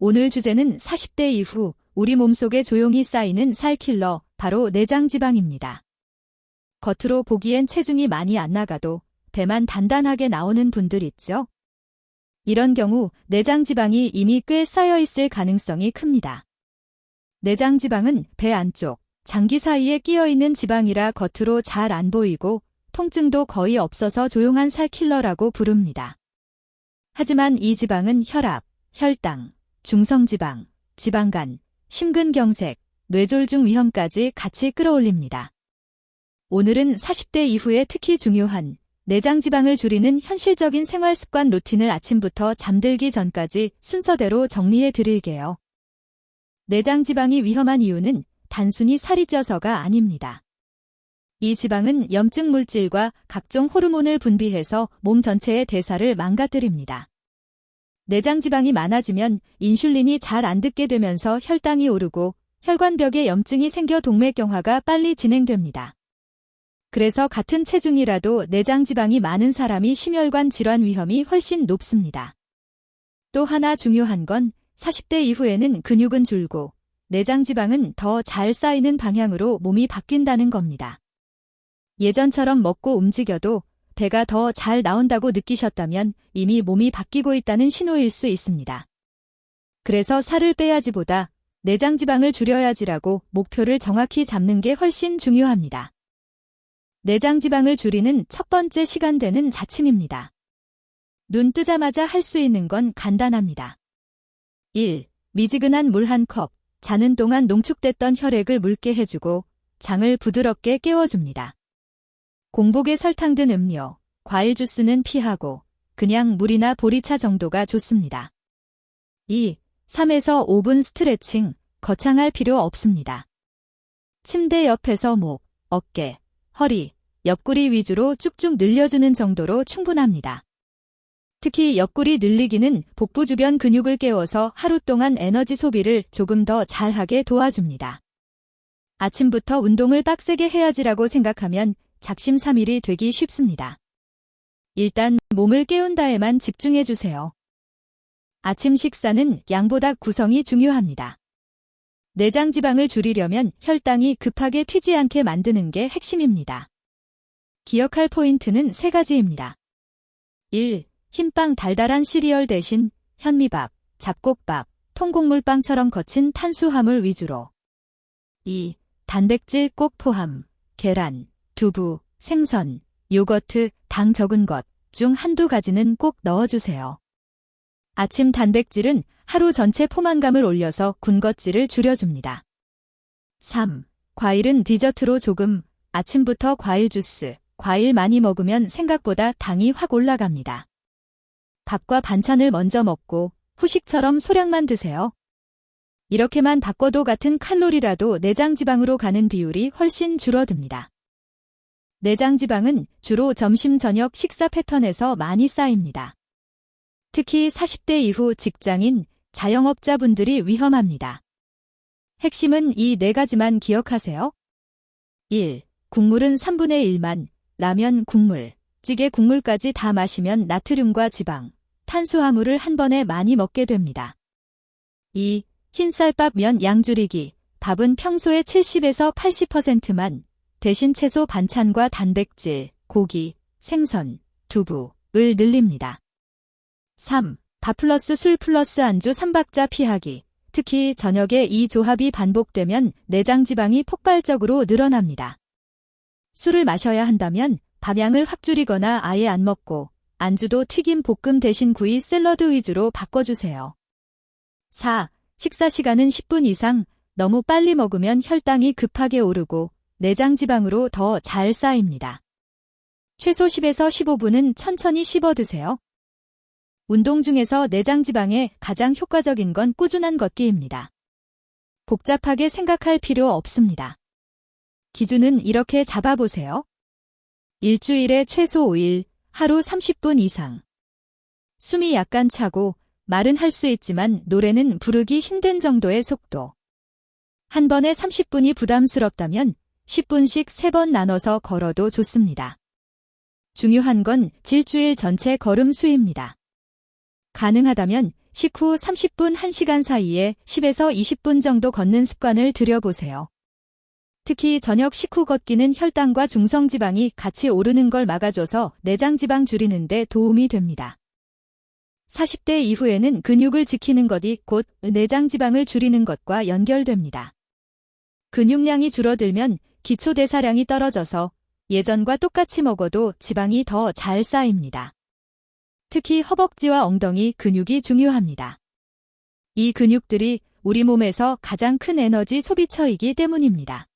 오늘 주제는 40대 이후 우리 몸속에 조용히 쌓이는 살킬러, 바로 내장지방입니다. 겉으로 보기엔 체중이 많이 안 나가도 배만 단단하게 나오는 분들 있죠? 이런 경우 내장지방이 이미 꽤 쌓여 있을 가능성이 큽니다. 내장지방은 배 안쪽, 장기 사이에 끼어 있는 지방이라 겉으로 잘 안 보이고 통증도 거의 없어서 조용한 살킬러라고 부릅니다. 하지만 이 지방은 혈압, 혈당, 중성지방, 지방간, 심근경색, 뇌졸중 위험까지 같이 끌어올립니다. 오늘은 40대 이후에 특히 중요한 내장 지방을 줄이는 현실적인 생활 습관 루틴을 아침부터 잠들기 전까지 순서대로 정리해 드릴게요. 내장 지방이 위험한 이유는 단순히 살이 쪄서가 아닙니다. 이 지방은 염증 물질과 각종 호르몬을 분비해서 몸 전체의 대사를 망가뜨립니다. 내장 지방이 많아지면 인슐린이 잘 안 듣게 되면서 혈당이 오르고 혈관벽에 염증이 생겨 동맥경화가 빨리 진행됩니다. 그래서 같은 체중이라도 내장 지방이 많은 사람이 심혈관 질환 위험이 훨씬 높습니다. 또 하나 중요한 건 40대 이후에는 근육은 줄고 내장 지방은 더 잘 쌓이는 방향으로 몸이 바뀐다는 겁니다. 예전처럼 먹고 움직여도 배가 더 잘 나온다고 느끼셨다면 이미 몸이 바뀌고 있다는 신호일 수 있습니다. 그래서 살을 빼야지보다 내장 지방을 줄여야지라고 목표를 정확히 잡는 게 훨씬 중요합니다. 내장 지방을 줄이는 첫 번째 시간대는 자침입니다. 눈 뜨자마자 할 수 있는 건 간단합니다. 1. 미지근한 물 한 컵, 자는 동안 농축됐던 혈액을 묽게 해주고 장을 부드럽게 깨워줍니다. 공복에 설탕 든 음료, 과일 주스는 피하고 그냥 물이나 보리차 정도가 좋습니다. 2. 3에서 5분 스트레칭, 거창할 필요 없습니다. 침대 옆에서 목, 어깨, 허리, 옆구리 위주로 쭉쭉 늘려주는 정도로 충분합니다. 특히 옆구리 늘리기는 복부 주변 근육을 깨워서 하루 동안 에너지 소비를 조금 더 잘하게 도와줍니다. 아침부터 운동을 빡세게 해야지라고 생각하면 작심삼일이 되기 쉽습니다. 일단 몸을 깨운다에만 집중해 주세요. 아침 식사는 양보다 구성이 중요합니다. 내장 지방을 줄이려면 혈당이 급하게 튀지 않게 만드는 게 핵심입니다. 기억할 포인트는 세 가지입니다. 1. 흰빵 달달한 시리얼 대신 현미밥, 잡곡밥, 통곡물빵처럼 거친 탄수화물 위주로. 2. 단백질 꼭 포함, 계란, 두부, 생선, 요거트, 당 적은 것 중 한두 가지는 꼭 넣어주세요. 아침 단백질은 하루 전체 포만감을 올려서 군것질을 줄여줍니다. 3. 과일은 디저트로 조금, 아침부터 과일 주스, 과일 많이 먹으면 생각보다 당이 확 올라갑니다. 밥과 반찬을 먼저 먹고 후식처럼 소량만 드세요. 이렇게만 바꿔도 같은 칼로리라도 내장 지방으로 가는 비율이 훨씬 줄어듭니다. 내장 지방은 주로 점심 저녁 식사 패턴에서 많이 쌓입니다. 특히 40대 이후 직장인, 자영업자분들이 위험합니다. 핵심은 이 네 가지만 기억하세요. 1. 국물은 3분의 1만, 라면 국물, 찌개 국물까지 다 마시면 나트륨과 지방, 탄수화물을 한 번에 많이 먹게 됩니다. 2. 흰쌀밥 면 양 줄이기, 밥은 평소에 70에서 80%만, 대신 채소 반찬과 단백질, 고기, 생선, 두부을 늘립니다. 3. 밥 플러스 술 플러스 안주 3박자 피하기. 특히 저녁에 이 조합이 반복되면 내장 지방이 폭발적으로 늘어납니다. 술을 마셔야 한다면 밥양을 확 줄이거나 아예 안 먹고 안주도 튀김 볶음 대신 구이 샐러드 위주로 바꿔주세요. 4. 식사 시간은 10분 이상 너무 빨리 먹으면 혈당이 급하게 오르고 내장 지방으로 더 잘 쌓입니다. 최소 10에서 15분은 천천히 씹어 드세요. 운동 중에서 내장 지방에 가장 효과적인 건 꾸준한 걷기입니다. 복잡하게 생각할 필요 없습니다. 기준은 이렇게 잡아보세요. 일주일에 최소 5일, 하루 30분 이상. 숨이 약간 차고 말은 할 수 있지만 노래는 부르기 힘든 정도의 속도. 한 번에 30분이 부담스럽다면 10분씩 3번 나눠서 걸어도 좋습니다. 중요한 건 질주일 전체 걸음 수입니다. 가능하다면 식후 30분 1시간 사이에 10에서 20분 정도 걷는 습관을 들여보세요. 특히 저녁 식후 걷기는 혈당과 중성지방이 같이 오르는 걸 막아줘서 내장지방 줄이는 데 도움이 됩니다. 40대 이후에는 근육을 지키는 것이 곧 내장지방을 줄이는 것과 연결됩니다. 근육량이 줄어들면 기초대사량이 떨어져서 예전과 똑같이 먹어도 지방이 더 잘 쌓입니다. 특히 허벅지와 엉덩이 근육이 중요합니다. 이 근육들이 우리 몸에서 가장 큰 에너지 소비처이기 때문입니다.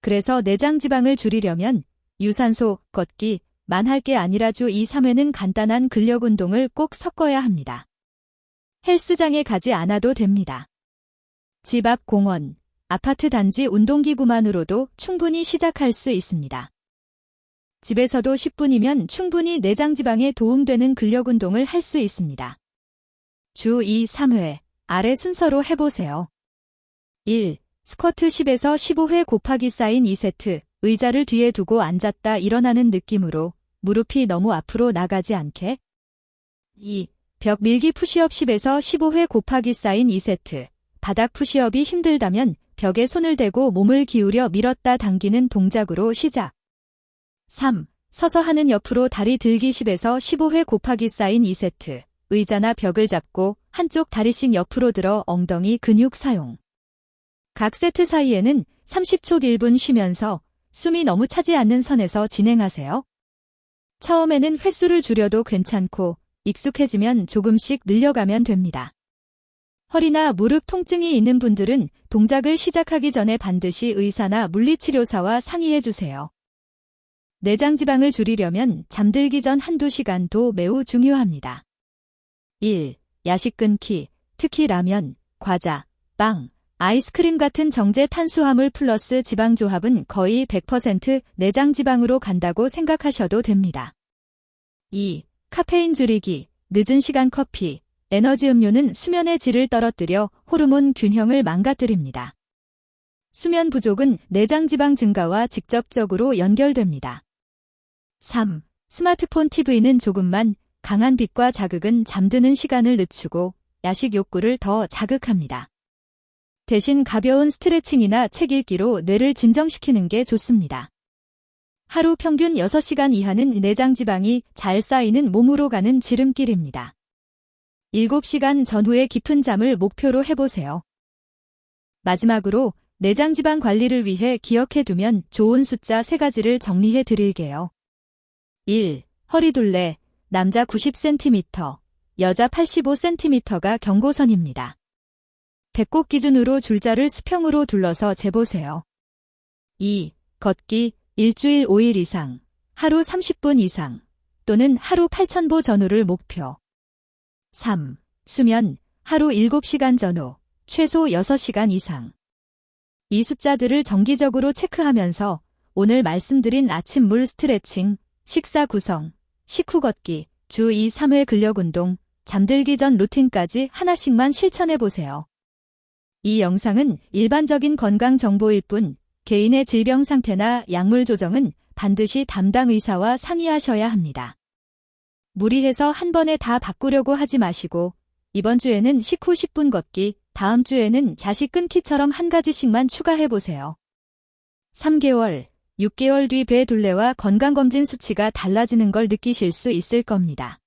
그래서 내장 지방을 줄이려면 유산소, 걷기, 만할 게 아니라 주 2, 3회는 간단한 근력 운동을 꼭 섞어야 합니다. 헬스장에 가지 않아도 됩니다. 집 앞 공원, 아파트 단지 운동기구만으로도 충분히 시작할 수 있습니다. 집에서도 10분이면 충분히 내장 지방에 도움되는 근력 운동을 할 수 있습니다. 주 2, 3회 아래 순서로 해보세요. 1. 스쿼트 10에서 15회 곱하기 쌓인 2세트, 의자를 뒤에 두고 앉았다 일어나는 느낌으로 무릎이 너무 앞으로 나가지 않게. 2. 벽 밀기 푸시업 10에서 15회 곱하기 쌓인 2세트, 바닥 푸시업이 힘들다면 벽에 손을 대고 몸을 기울여 밀었다 당기는 동작으로 시작. 3. 서서 하는 옆으로 다리 들기 10에서 15회 곱하기 쌓인 2세트, 의자나 벽을 잡고 한쪽 다리씩 옆으로 들어 엉덩이 근육 사용. 각 세트 사이에는 30초 1분 쉬면서 숨이 너무 차지 않는 선에서 진행하세요. 처음에는 횟수를 줄여도 괜찮고 익숙해지면 조금씩 늘려가면 됩니다. 허리나 무릎 통증이 있는 분들은 동작을 시작하기 전에 반드시 의사나 물리치료사와 상의해 주세요. 내장 지방을 줄이려면 잠들기 전 한두 시간도 매우 중요합니다. 1. 야식 끊기, 특히 라면, 과자, 빵, 아이스크림 같은 정제 탄수화물 플러스 지방 조합은 거의 100% 내장 지방으로 간다고 생각하셔도 됩니다. 2. 카페인 줄이기, 늦은 시간 커피, 에너지 음료는 수면의 질을 떨어뜨려 호르몬 균형을 망가뜨립니다. 수면 부족은 내장 지방 증가와 직접적으로 연결됩니다. 3. 스마트폰 TV는 조금만 강한 빛과 자극은 잠드는 시간을 늦추고 야식 욕구를 더 자극합니다. 대신 가벼운 스트레칭이나 책 읽기로 뇌를 진정시키는 게 좋습니다. 하루 평균 6시간 이하는 내장 지방이 잘 쌓이는 몸으로 가는 지름길입니다. 7시간 전후의 깊은 잠을 목표로 해보세요. 마지막으로 내장 지방 관리를 위해 기억해두면 좋은 숫자 3가지를 정리해 드릴게요. 1. 허리둘레, 남자 90cm, 여자 85cm가 경고선입니다. 배꼽 기준으로 줄자를 수평으로 둘러서 재보세요. 2. 걷기 일주일 5일 이상, 하루 30분 이상, 또는 하루 8,000보 전후를 목표. 3. 수면 하루 7시간 전후, 최소 6시간 이상. 이 숫자들을 정기적으로 체크하면서 오늘 말씀드린 아침 물 스트레칭, 식사 구성, 식후 걷기, 주 2, 3회 근력 운동, 잠들기 전 루틴까지 하나씩만 실천해 보세요. 이 영상은 일반적인 건강 정보일 뿐 개인의 질병 상태나 약물 조정은 반드시 담당 의사와 상의하셔야 합니다. 무리해서 한 번에 다 바꾸려고 하지 마시고 이번 주에는 식후 10분 걷기, 다음 주에는 자식 끊기처럼 한 가지씩만 추가해 보세요. 3개월, 6개월 뒤 배 둘레와 건강검진 수치가 달라지는 걸 느끼실 수 있을 겁니다.